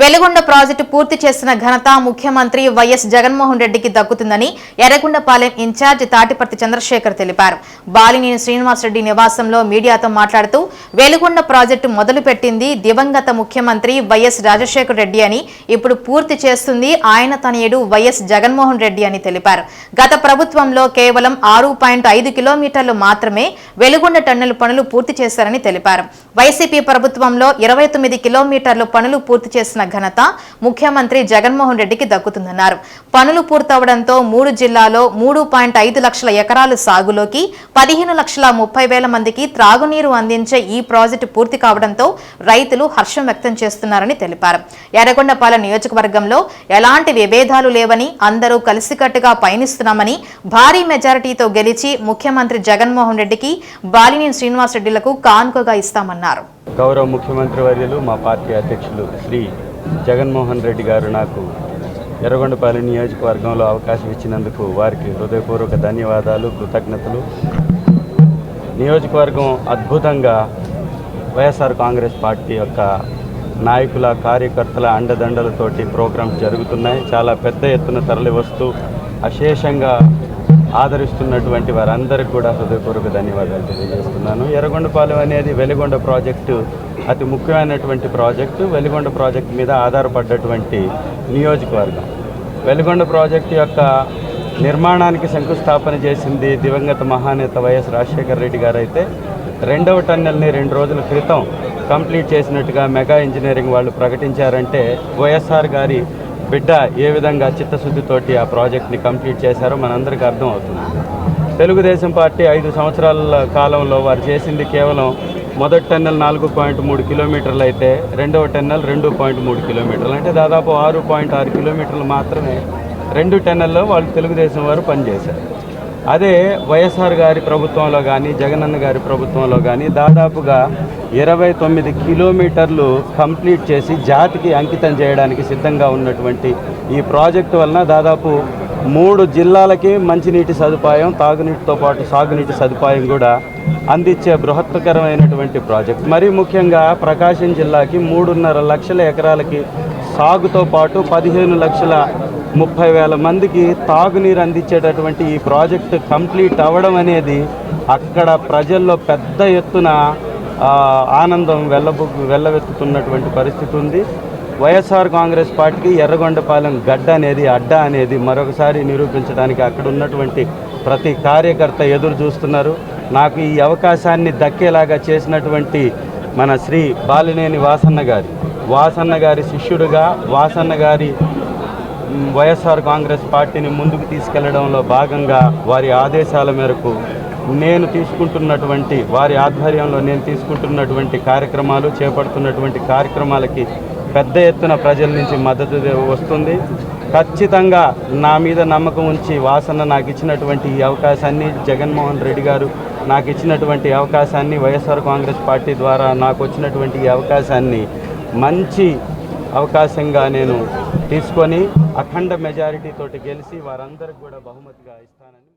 Veligonda project పూర్తి చేసిన ఘనత ముఖ్యమంత్రి వైఎస్ జగన్మోహన్ రెడ్డికి దక్కుతుందని ఎర్రగొండపాలెం ఇన్ఛార్జ్ తాటిపర్తి చంద్రశేఖర్ తెలిపారు. బాలినేని శ్రీనివాసరెడ్డి నివాసంలో మీడియాతో మాట్లాడుతూ వెలుగొండ ప్రాజెక్టు మొదలుపెట్టింది దివంగత ముఖ్యమంత్రి వైఎస్ రాజశేఖర్ రెడ్డి అని ఇప్పుడు పూర్తి చేస్తుంది ఆయన తనయుడు వైఎస్ జగన్మోహన్ రెడ్డి అని తెలిపారు. గత ప్రభుత్వంలో కేవలం ఆరు పాయింట్ ఐదు కిలోమీటర్లు మాత్రమే వెలుగొండ టన్నెల్ పనులు పూర్తి చేశారని తెలిపారు. వైసీపీ ప్రభుత్వంలో ఇరవై తొమ్మిది కిలోమీటర్లు పనులు పూర్తి చేసిన ఘనత ముఖ్యమంత్రి జగన్మోహన్ రెడ్డికి దక్కుతుందన్నారు. పనులు పూర్తవడంతో మూడు జిల్లాలో మూడు పాయింట్ ఐదు లక్షల ఎకరాలు సాగులోకి పదిహేను లక్షల ముప్పై వేల మందికి త్రాగునీరు అందించే ఈ ప్రాజెక్టు పూర్తి కావడంతో రైతులు హర్షం వ్యక్తం చేస్తున్నారని తెలిపారు. ఎర్రగొండపాలెం నియోజకవర్గంలో ఎలాంటి విభేదాలు లేవని అందరూ కలిసికట్టుగా పయనిస్తున్నామని భారీ మెజారిటీతో గెలిచి ముఖ్యమంత్రి జగన్మోహన్ రెడ్డికి బాలినేని శ్రీనివాసరెడ్డిలకు కానుకగా ఇస్తామన్నారు. గౌరవ ముఖ్యమంత్రి వర్యులు మా పార్టీ అధ్యక్షులు శ్రీ జగన్మోహన్ రెడ్డి గారు నాకు ఎర్రగొండపాలెం నియోజకవర్గంలో అవకాశం ఇచ్చినందుకు వారికి హృదయపూర్వక ధన్యవాదాలు కృతజ్ఞతలు. నియోజకవర్గం అద్భుతంగా వైఎస్ఆర్ కాంగ్రెస్ పార్టీ యొక్క నాయకుల కార్యకర్తల అండదండలతోటి ప్రోగ్రామ్స్ జరుగుతున్నాయి. చాలా పెద్ద ఎత్తున తరలి వస్తూ అశేషంగా ఆదరిస్తున్నటువంటి వారందరికీ కూడా హృదయపూర్వక ధన్యవాదాలు తెలియజేస్తున్నాను. ఎర్రగొండపాలెం అనేది వెలిగొండ ప్రాజెక్టు అతి ముఖ్యమైనటువంటి ప్రాజెక్టు వెలిగొండ ప్రాజెక్టు మీద ఆధారపడ్డటువంటి నియోజకవర్గం. వెలిగొండ ప్రాజెక్టు యొక్క నిర్మాణానికి శంకుస్థాపన చేసింది దివంగత మహానేత వైఎస్ రాజశేఖర రెడ్డి గారు అయితే రెండవ టన్నెల్ని రెండు రోజుల క్రితం కంప్లీట్ చేసినట్టుగా మెగా ఇంజనీరింగ్ వాళ్ళు ప్రకటించారంటే వైఎస్ఆర్ గారి బిడ్డ ఏ విధంగా చిత్తశుద్ధితోటి ఆ ప్రాజెక్ట్ని కంప్లీట్ చేశారో మనందరికీ అర్థం అవుతుంది. తెలుగుదేశం పార్టీ ఐదు సంవత్సరాల కాలంలో వారు చేసింది కేవలం మొదటి టన్నెల్ నాలుగు పాయింట్ మూడు కిలోమీటర్లు అయితే రెండవ టన్నెల్ రెండు పాయింట్ మూడు కిలోమీటర్లు. అంటే దాదాపు ఆరు పాయింట్ ఆరు కిలోమీటర్లు మాత్రమే రెండు టన్నెల్లో వాళ్ళు తెలుగుదేశం వారు పనిచేశారు. అదే వైఎస్ఆర్ గారి ప్రభుత్వంలో కానీ జగనన్న గారి ప్రభుత్వంలో కానీ దాదాపుగా ఇరవై తొమ్మిది కిలోమీటర్లు కంప్లీట్ చేసి జాతికి అంకితం చేయడానికి సిద్ధంగా ఉన్నటువంటి ఈ ప్రాజెక్టు వలన దాదాపు మూడు జిల్లాలకి మంచినీటి సదుపాయం తాగునీటితో పాటు సాగునీటి సదుపాయం కూడా అందించే బృహత్కరమైనటువంటి ప్రాజెక్ట్. మరీ ముఖ్యంగా ప్రకాశం జిల్లాకి మూడున్నర లక్షల ఎకరాలకి సాగుతో పాటు పదిహేను లక్షల ముప్పై వేల మందికి తాగునీరు అందించేటటువంటి ఈ ప్రాజెక్టు కంప్లీట్ అవ్వడం అనేది అక్కడ ప్రజల్లో పెద్ద ఎత్తున ఆనందం వెళ్ళబు వెళ్ళవెత్తుతున్నటువంటి పరిస్థితి ఉంది. వైఎస్ఆర్ కాంగ్రెస్ పార్టీకి ఎర్రగొండపాలెం గడ్డ అనేది అడ్డ అనేది మరొకసారి నిరూపించడానికి అక్కడ ఉన్నటువంటి ప్రతి కార్యకర్త ఎదురు చూస్తున్నారు. నాకు ఈ అవకాశాన్ని దక్కేలాగా చేసినటువంటి మన శ్రీ బాలినేని వాసన్న గారి. వాసన్న గారి శిష్యుడుగా వాసన్న గారి వైఎస్ఆర్ కాంగ్రెస్ పార్టీని ముందుకు తీసుకెళ్ళడంలో భాగంగా వారి ఆదేశాల మేరకు నేను తీసుకుంటున్నటువంటి వారి ఆధ్వర్యంలో నేను తీసుకుంటున్నటువంటి కార్యక్రమాలు చేపడుతున్నటువంటి కార్యక్రమాలకి పెద్ద ఎత్తున ప్రజల నుంచి మద్దతు వస్తుంది. ఖచ్చితంగా నా మీద నమ్మకం ఉంచి వాసన నాకు ఇచ్చినటువంటి ఈ అవకాశాన్ని జగన్మోహన్ రెడ్డి గారు నాకు ఇచ్చినటువంటి అవకాశాన్ని వైఎస్ఆర్ కాంగ్రెస్ పార్టీ ద్వారా నాకు వచ్చినటువంటి ఈ అవకాశాన్ని మంచి అవకాశంగా నేను తీసుకొని అఖండ మెజారిటీ తోటి గెలిచి వారందరికి కూడా బహుమతిగా ఇస్తానని